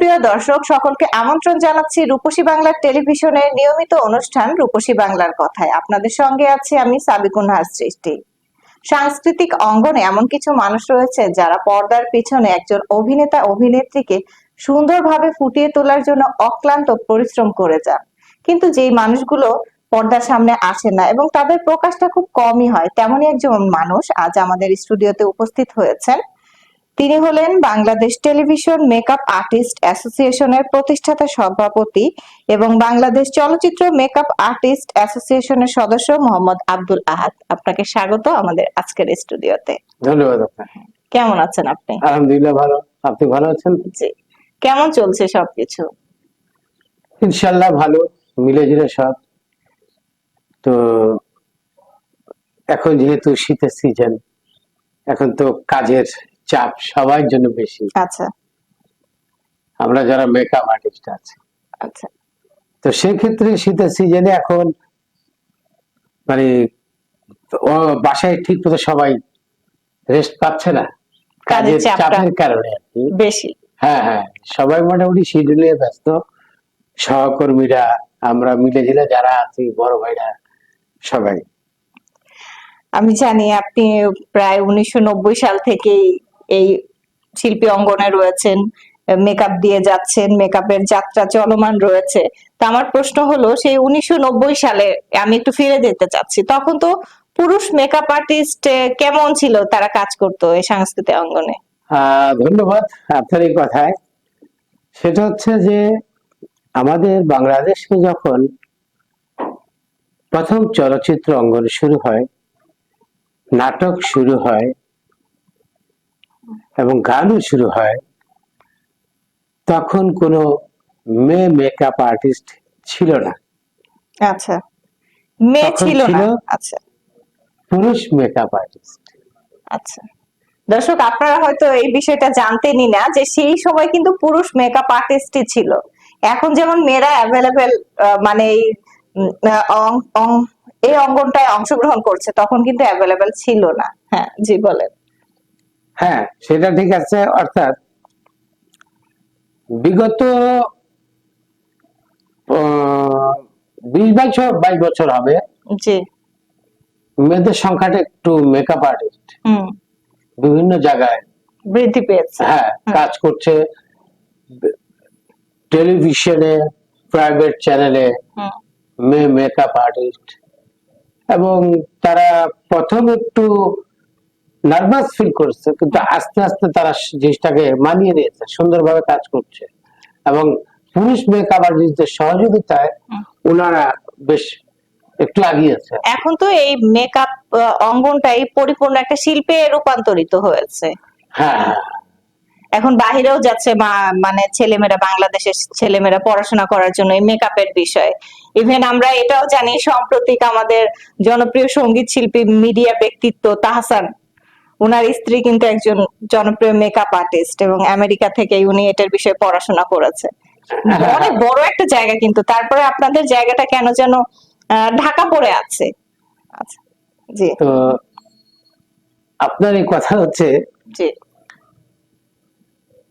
সুপ্রিয় দর্শক, সকলকে আমন্ত্রণ জানাচ্ছি রূপসী বাংলার টেলিভিশনের নিয়মিত অনুষ্ঠান রূপসী বাংলার কথায়। আপনাদের সঙ্গে আছি আমি সাবিকুনহার সৃষ্টি। সাংস্কৃতিক অঙ্গনে এমন কিছু মানুষ রয়েছে যারা পর্দার পিছনে একজন অভিনেতা, অভিনেত্রীকে সুন্দরভাবে ফুটিয়ে তোলার জন্য অক্লান্ত পরিশ্রম করে যান। কিন্তু যেই মানুষগুলো পর্দার সামনে আসে না এবং তাদের প্রকাশটা খুব কমই হয়, তেমনই একজন মানুষ আজ আমাদের স্টুডিওতে উপস্থিত হয়েছেন। তিনি হলেন বাংলাদেশ টেলিভিশন মেকআপ আর্টিস্ট অ্যাসোসিয়েশনের প্রতিষ্ঠাতা সভাপতি এবং বাংলাদেশ চলচ্চিত্র মেকআপ আর্টিস্ট অ্যাসোসিয়েশনের সদস্য মোহাম্মদ আব্দুল আহাদ। আপনাকে স্বাগত আমাদের আজকের স্টুডিওতে। ধন্যবাদ আপনাকে। কেমন আছেন আপনি? আলহামদুলিল্লাহ ভালো। আপনি ভালো আছেন? জি। কেমন চলছে সবকিছু? ইনশাল্লাহ ভালো। মিলে ঝিলে সব। তো এখন যেহেতু শীতের সিজন এখন তো কাজের চাপ সবার জন্য বেশি। আচ্ছা। আমরা যারা মেকআপ আর্টিস্ট আছে। আচ্ছা। তো সেই ক্ষেত্রে শীতের সিজনে এখন মানে বাসায় ঠিক মতো সবাই রেস্ট পাচ্ছে না। কাজের কাজের চাপের কারণে বেশি। হ্যাঁ হ্যাঁ। সবাই মোটামুটি শিডিউলে ব্যস্ত। সহকর্মীরা আমরা মিলে ঝিলে যারা আছি বড় ভাইরা সবাই। আমি জানি আপনি প্রায় উনিশশো নব্বই সাল থেকেই এই শিল্পী অঙ্গনে রয়েছেন মেকআপ দিয়ে যাচ্ছেন মেকআপের যাত্রা চলমান রয়েছে। তা আমার প্রশ্ন হলো, সেই উনিশশো নব্বই সালে আমি একটু ফিরে যেতে চাচ্ছি, তখন তো পুরুষ মেকআপ আর্টিস্ট কেমন ছিল তারা কাজ করতো এই সাংস্কৃতিক অঙ্গনে? ধন্যবাদ আপনার এই কথায়। সেটা হচ্ছে যে, আমাদের বাংলাদেশে যখন প্রথম চলচ্চিত্র অঙ্গন শুরু হয়, নাটক শুরু হয় এবং গানও শুরু হয় তখন কোনো মেয়ে মেকআপ আর্টিস্ট ছিল না। আচ্ছা মেয়ে ছিল না। আচ্ছা। পুরুষ মেকআপ আর্টিস্ট আচ্ছা। দর্শক আপনারা হয়তো এই বিষয়টা জানতেনই না যে সেই সময় কিন্তু পুরুষ মেকআপ আর্টিস্টই ছিল। এখন যেমন মেয়েরা অ্যাভেলেবেল মানে এই অঙ্গনটায় অংশগ্রহণ করছে তখন কিন্তু অ্যাভেলেবেল ছিল না। হ্যাঁ জি বলেন। হ্যাঁ সেটা ঠিক আছে অর্থাৎ বিগত বিশ বছর বাইশ বছর হবে। মেয়েদের সংখ্যাটা একটু মেকআপ আর্টিস্ট বিভিন্ন জায়গায় বৃদ্ধি পেয়েছে। হ্যাঁ কাজ করছে। টেলিভিশনে প্রাইভেট চ্যানেলে মেয়ে মেকআপ আর্টিস্ট এবং তারা প্রথম একটু নার্ভাস ফিল করছে কিন্তু আস্তে আস্তে তারা জিনিসটাকে মানিয়ে নিয়েছে সুন্দরভাবে কাজ করছে। এবং পুরুষ মেকআপ আর্টিস্টদের সহযোগিতায় ওনারা বেশ একটু আগিয়েছে এখন তো এই মেকআপ অঙ্গনটাই পরিপূর্ণ একটা শিল্পে রূপান্তরিত হয়েছে। হ্যাঁ হ্যাঁ। এখন বাহিরেও যাচ্ছে মানে ছেলেমেয়েরা বাংলাদেশের ছেলেমেয়েরা পড়াশোনা করার জন্য এই মেকআপের বিষয়। ইভেন আমরা এটাও জানি সাম্প্রতিক আমাদের জনপ্রিয় সংগীত শিল্পী মিডিয়া ব্যক্তিত্ব তাহসান উনার স্ত্রী কিন্তু একজন জনপ্রিয় মেকআপ আর্টিস্ট এবং আমেরিকা থেকে উনি এটার বিষয়ে পড়াশোনা করেছে। অনেক বড় একটা জায়গা কিন্তু। তারপরে আপনাদের জায়গাটা কেন যেন ঢাকা পড়ে আছে। আচ্ছা জি। তো আপনার এই কথা হচ্ছে জি।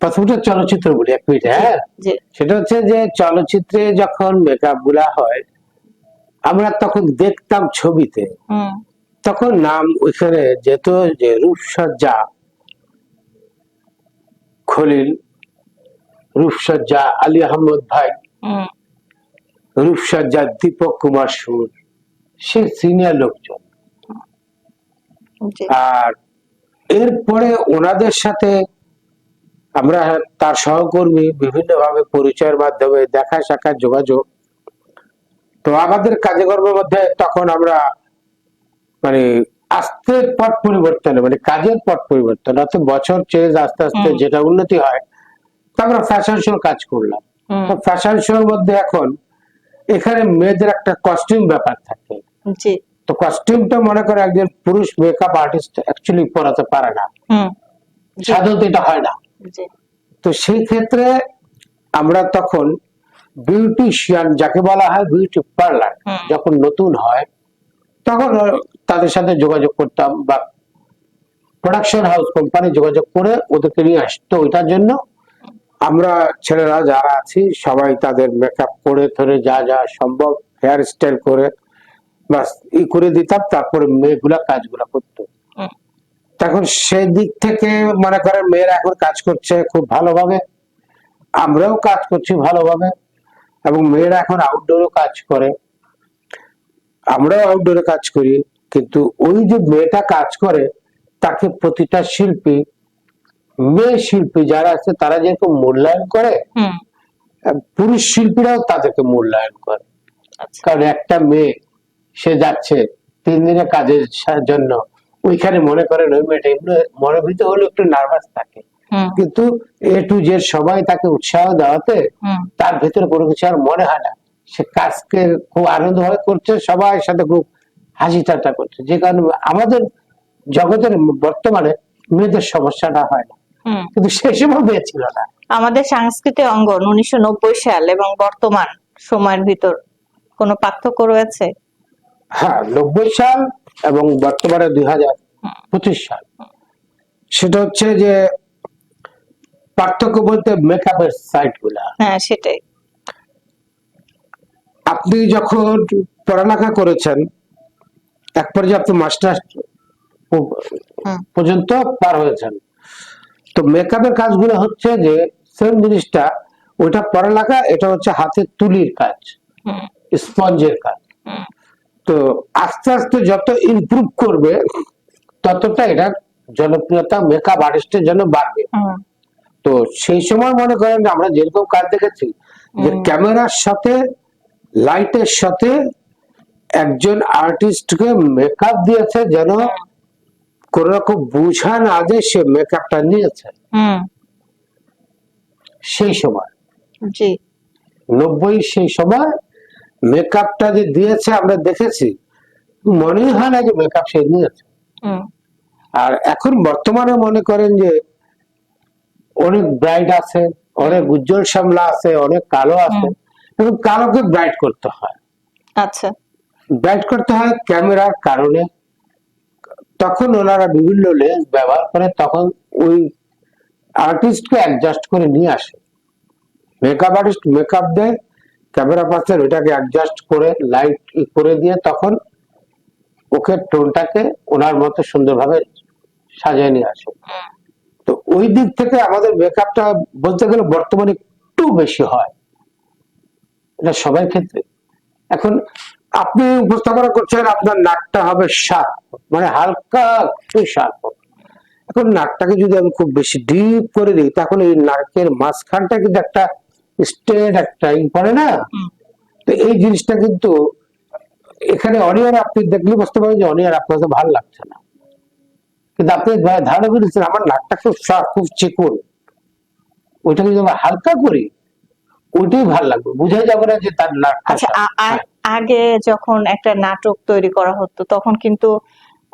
প্রথমটা চলচ্চিত্র বলি এক মিনিট হ্যাঁ? সেটা হচ্ছে যে চলচ্চিত্রে যখন মেকআপগুলা হয় আমরা তখন দেখতাম ছবিতে। হুম। তখন নাম ওইখানে যেত যে রূপসজ্জা খলিল রূপসজ্জা আলী আহমদ ভাই রূপসজ্জা দীপক কুমার সুর সে সিনিয়র লোকজন। আর এরপরে ওনাদের সাথে আমরা তার সহকর্মী বিভিন্ন ভাবে পরিচয়ের মাধ্যমে দেখা সাক্ষাৎ যোগাযোগ। তো আমাদের কাজকর্মের মধ্যে তখন আমরা মানে আস্তে পট পরিবর্তনে মানে কাজের পট পরিবর্তন অর্থাৎ বছর চেঞ্জ আস্তে আস্তে যেটা উন্নতি হয় তো আমরা ফ্যাশন শোর কাজ করলাম। ফ্যাশন শোর মধ্যে এখন এখানে মেয়েদের একটা কস্টিউম ব্যাপার থাকে। তো কস্টিউমটা মনে করে একজন পুরুষ মেকআপ আর্টিস্ট অ্যাকচুয়ালি পরাতে পারে না। সাধারণত এটা হয় না। তো সেই ক্ষেত্রে আমরা তখন বিউটিশিয়ান যাকে বলা হয় বিউটি পার্লার যখন নতুন হয় তখন তাদের সাথে যোগাযোগ করতাম বা প্রোডাকশন হাউস কোম্পানি যোগাযোগ করে ওদেরকে নিয়ে আসতো। ওইটার জন্য আমরা ছেলেরা যারা আছি সবাই তাদের মেকআপ করে ধরে যা যা সম্ভব হেয়ার স্টাইল করে বাস ই করে দিতাম তারপরে মেয়েগুলা কাজগুলা করতো। তখন সেই দিক থেকে মনে করেন মেয়েরা এখন কাজ করছে খুব ভালোভাবে আমরাও কাজ করছি ভালোভাবে এবং মেয়েরা এখন আউটডোরও কাজ করে। আমরাও আউটডোরে কাজ করি কিন্তু ওই যে মেয়েটা কাজ করে তাকে প্রতিটা শিল্পী মেয়ে শিল্পী যারা আছে তারা যেরকম মূল্যায়ন করে পুরুষ শিল্পীরাও তাদেরকে মূল্যায়ন করে। আচ্ছা। কারণ একটা মেয়ে সে যাচ্ছে তিন দিনের কাজের জন্য ওইখানে মনে করেন ওই মেয়েটা এগুলো মনের ভিতরে হলেও একটু নার্ভাস থাকে। কিন্তু এ টু যে সবাই তাকে উৎসাহ দেওয়াতে তার ভিতরে কোনো কিছু আর মনে হয় না। সে কাজকে খুব আনন্দ আনন্দভাবে করছে সবাই সাথে খুব হাসি ঠাট্টা করছে। যে কারণে আমাদের জগতের বর্তমানে মেয়েদের সমস্যাটা হয় না। কিন্তু সেই সময় মেয়ে ছিল না। আমাদের সাংস্কৃতিক অঙ্গন উনিশশো নব্বই সাল এবং বর্তমান সময়ের ভিতর কোনো পার্থক্য রয়েছে? হ্যাঁ নব্বই সাল এবং বর্তমানে দুই হাজার পঁচিশ সাল। সেটা হচ্ছে যে পার্থক্য বলতে মেকআপের সাইটগুলা। হ্যাঁ সেটাই। আপনি যখন পড়ালেখা করেছেন এক পর্যায়ে আপনি মাস্টার পর্যন্ত পার হয়েছেন। তো মেকআপের কাজগুলো হচ্ছে যে সেম জিনিসটা ওইটা পড়ালেখা এটা হচ্ছে হাতে তুলির কাজ স্পঞ্জের কাজ। তো আস্তে আস্তে যত ইমপ্রুভ করবে ততটা এটা জনপ্রিয়তা মেকআপ আর্টিস্টের জন্য বাড়বে। তো সেই সময় মনে করেন যে আমরা যেরকম কাজ দেখেছি যে ক্যামেরার সাথে লাইটের সাথে একজন আর্টিস্টকে মেকআপ দিয়েছে যেন কোন রকম বুঝা না যে সে মেকআপটা নিয়েছে। সেই সময়। নব্বই সেই সময় মেকআপটা যে দিয়েছে আমরা দেখেছি মনেই হয় না যে মেকআপ সে নিয়েছে। হুম। আর এখন বর্তমানে মনে করেন যে অনেক ব্রাইট আছে অনেক উজ্জ্বল শ্যামলা আছে অনেক কালো আছে। এবং কালোকে ব্রাইট করতে হয়। আচ্ছা। ব্রাইট করতে হয় ক্যামেরার কারণে। তখন ওনারা বিভিন্ন লেন্স ব্যবহার করে তখন ওই আর্টিস্টকে অ্যাডজাস্ট করে নিয়ে আসে। মেকআপ আর্টিস্ট মেকআপ দেয় ক্যামেরা পার্সন ওইটাকে অ্যাডজাস্ট করে লাইট করে দিয়ে তখন ওকে টোনটাকে ওনার মতো সুন্দরভাবে সাজিয়ে নিয়ে আসে। তো ওই দিক থেকে আমাদের মেকআপটা বলতে গেলে বর্তমানে একটু বেশি হয়। এটা সবার ক্ষেত্রে এখন আপনি উপস্থাপনা করছেন আপনার নাকটা হবে শার্প মানে হালকা একটু শার্প। এখন নাকটাকে যদি আমি খুব বেশি ডিপ করে দিই তখন এই নাকের মাঝখানটা কিন্তু একটা স্টেট একটা ই পড়ে না? তো এই জিনিসটা কিন্তু এখানে অনিয়ার আপনি দেখলে বুঝতে পারেন যে অনিয়ার আপনার ভালো লাগছে না। কিন্তু আপনি ধারণা করেছেন আমার নাকটা খুব শার্প খুব চিকুন। ওইটাকে যদি আমরা হালকা করি ওইটাই ভালো লাগবে। বুঝাই যাবে না যে তার আচ্ছা আগে যখন একটা নাটক তৈরি করা হতো তখন কিন্তু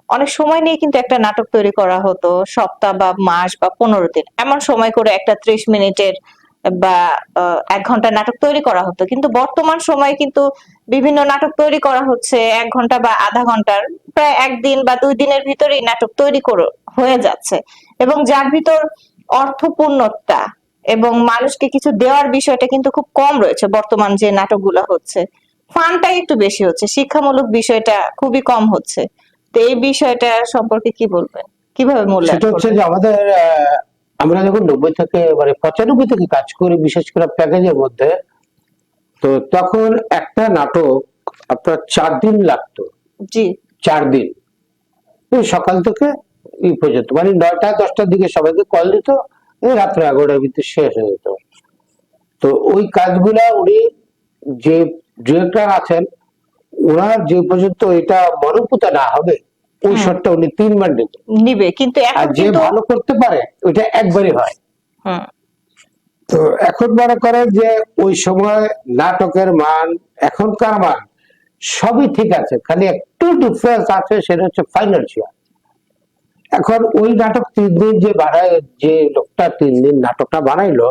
অনেক সময় নিয়ে কিন্তু একটা নাটক তৈরি করা হতো সপ্তাহ বা মাস বা পনেরো দিন। এমন সময় করে একটা ত্রিশ মিনিটের বা এক ঘণ্টা নাটক তৈরি করা হতো। কিন্তু বর্তমান সময়ে কিন্তু বিভিন্ন নাটক তৈরি করা হচ্ছে এক ঘণ্টা বা আধা ঘণ্টার প্রায় একদিন বা দুই দিনের ভিতরেই নাটক তৈরি করে হয়ে যাচ্ছে। এবং যার ভিতর অর্থপূর্ণতা এবং মানুষকে কিছু দেওয়ার বিষয়টা কিন্তু খুব কম রয়েছে বর্তমান যে নাটকগুলো হচ্ছে। ফানটাই একটু বেশি হচ্ছে শিক্ষামূলক বিষয়টা খুবই কম হচ্ছে। তো এই বিষয়টা সম্পর্কে কি বলবেন? কীভাবে মূল্যায়ন সেটা হচ্ছে যে আমাদের আমরা যখন নব্বই থেকে মানে পঁচানব্বই থেকে কাজ করি বিশেষ করে প্যাকেজের মধ্যে তো তখন একটা নাটক আপনার চার দিন লাগতো। জি। চার দিন। সকাল থেকে এই পর্যন্ত মানে নয়টা দশটার দিকে সবাইকে কল দিত এই রাত্রে এগারোটার ভিতরে শেষ হয়ে যেত তো ওই কাজগুলা উনি যে ডিরেক্টর আছেন ওনার যে পর্যন্ত এটা মনোপুতা না হবে ওই। শটটা উনি তিনবার নেবেন নিবে। কিন্তু আর যে ভালো করতে পারে ওইটা একবারই হয়। তো এখন মনে করেন যে ওই সময় নাটকের মান এখনকার মান সবই ঠিক আছে খালি একটু ডিফারেন্স আছে সেটা হচ্ছে ফাইন্যান্সিয়াল এখন ওই নাটক তিন দিন যে বানায় যে লোকটা তিন দিন নাটকটা বানাইলো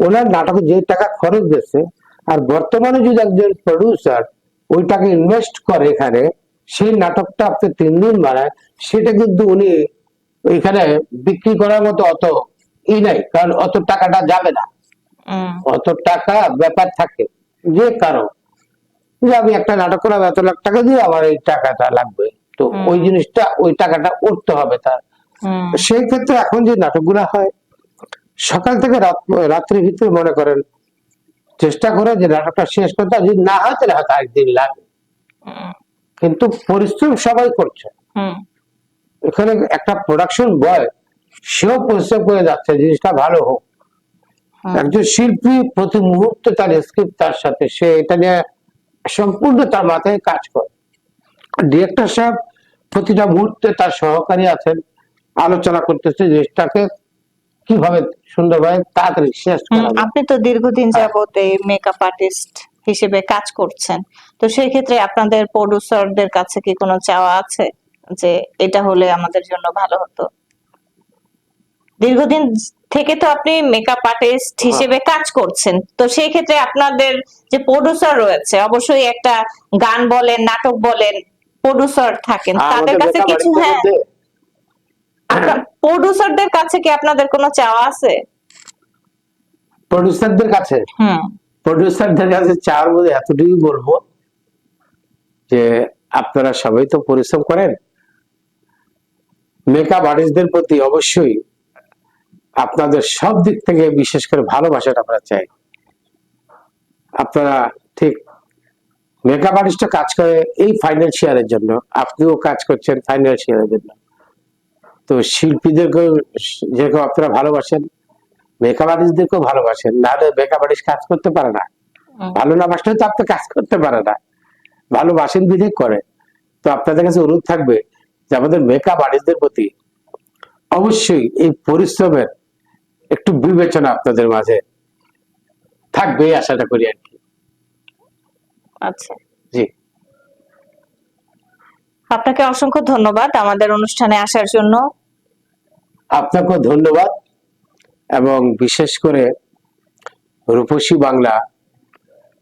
ওনার নাটকে যে টাকা খরচ গেছে আর বর্তমানে যদি একজন প্রডিউসার ওই টাকা ইনভেস্ট করে এখানে সেই নাটকটা আপনি তিন দিন বানায় সেটা কিন্তু উনি ওইখানে বিক্রি করার মতো অত ই নাই কারণ অত টাকাটা যাবে না। অত টাকা ব্যাপার থাকে যে কারণ। যে আমি একটা নাটক করলাম এত লাখ টাকা দিয়ে আমার এই টাকাটা লাগবে। তো ওই জিনিসটা ওই টাকাটা উঠতে হবে তার। সেই ক্ষেত্রে এখন যে নাটকগুলো হয় সকাল থেকে রাত্রির ভিতরে মনে করেন চেষ্টা করে যে নাটকটা শেষ করতে যদি না হয় তাহলে হয়তো একদিন লাগে। কিন্তু পরিশ্রম সবাই করছে। এখানে একটা প্রোডাকশন বয় সেও পরিশ্রম করে যাচ্ছে জিনিসটা ভালো হোক। একজন শিল্পী প্রতি মুহূর্তে তার স্ক্রিপ্ট তার সাথে সে এটা নিয়ে সম্পূর্ণ তার মাথায় কাজ করে। ডিরেক্টর সাহেব প্রতিটা মুহূর্তে তার সহকারী আছেন আলোচনা করতেছে জিনিসটাকে কীভাবে সুন্দরভাবে তাড়াতাড়ি শেষ। আপনি তো দীর্ঘদিন হ্যাঁ। যাবত এই মেকআপ আর্টিস্ট হিসেবে কাজ করছেন তো সেই ক্ষেত্রে আপনাদের প্রডিউসারদের কাছে কি কোনো চাওয়া আছে যে এটা হলে আমাদের জন্য ভালো হতো দীর্ঘদিন থেকে তো আপনি মেকআপ আর্টিস্ট হ্যাঁ। হিসেবে কাজ করছেন তো সেই ক্ষেত্রে আপনাদের যে প্রডিউসার রয়েছে অবশ্যই একটা গান বলেন নাটক বলেন প্রডিউসার থাকেন। তাদের কাছে কিছু হ্যাঁ। প্রডিউসারদের কাছে কি আপনাদের কোনো চাওয়া আছে? প্রডিউসারদের কাছে? হুম। প্রডিউসারদের কাছে চাওয়ার মধ্যে এতটুকুই বলব যে আপনারা সবাই তো পরিশ্রম করেন। মেকআপ আর্টিস্টদের প্রতি অবশ্যই আপনাদের সব দিক থেকে বিশেষ করে ভালোবাসাটা আমরা চাই। আপনারা ঠিক মেকআপ আর্টিস্টটা কাজ করে এই ফাইন্যান্সিয়ালের জন্য। আপনিও কাজ করছেন ফাইন্যান্সিয়ালের জন্য। তো শিল্পীদেরকে যেরকম আপনারা ভালোবাসেন মেকআপ আর্টিস্টদেরকেও ভালোবাসেন। নাহলে মেকআপ আর্টিস্ট কাজ করতে পারে না। ভালো না বাসলে তো আপনি কাজ করতে পারে না। ভালোবাসেন বিধে করে। তো আপনাদের কাছে অনুরোধ থাকবে যে আমাদের মেকআপ আর্টিস্টদের প্রতি অবশ্যই এই পরিশ্রমের একটু বিবেচনা আপনাদের মাঝে থাকবে আশাটা করি আর কি। আচ্ছা। জি। আপনাকে অসংখ্য ধন্যবাদ আমাদের অনুষ্ঠানে আসার জন্য। আপনাকেও ধন্যবাদ এবং বিশেষ করে রূপসী বাংলা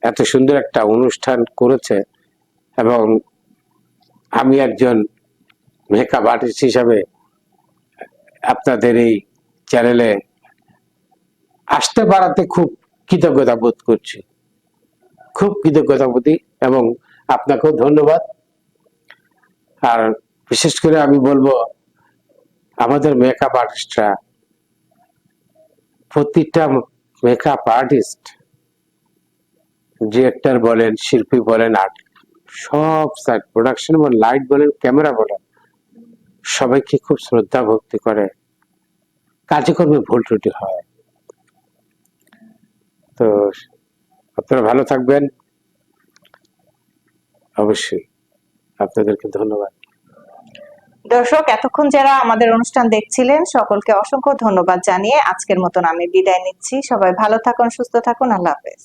এত সুন্দর একটা অনুষ্ঠান করেছে এবং আমি একজন মেকআপ আর্টিস্ট হিসাবে আপনাদের এই চ্যানেলে আসতে পারাতে খুব কৃতজ্ঞতা বোধ করছি। খুব কৃতজ্ঞতা বোধি এবং আপনাকেও ধন্যবাদ। আর বিশেষ করে আমি বলব, আমাদের মেকআপ আর্টিস্টরা প্রতিটা মেকআপ আর্টিস্ট ডিরেক্টর বলেন, শিল্পী বলেন আর্ট সব সাইড প্রোডাকশন বলেন লাইট বলেন ক্যামেরা বলেন, সবাইকে খুব শ্রদ্ধা ভক্তি করে কাজে কর্মে ভুল ত্রুটি হয়। তো আপনারা ভালো থাকবেন। অবশ্যই। আপনাদেরকে ধন্যবাদ। দর্শক এতক্ষণ যারা আমাদের অনুষ্ঠান দেখছিলেন সকলকে অসংখ্য ধন্যবাদ জানিয়ে আজকের মতন আমি বিদায় নিচ্ছি। সবাই ভালো থাকুন সুস্থ থাকুন। আল্লাহ হাফেজ।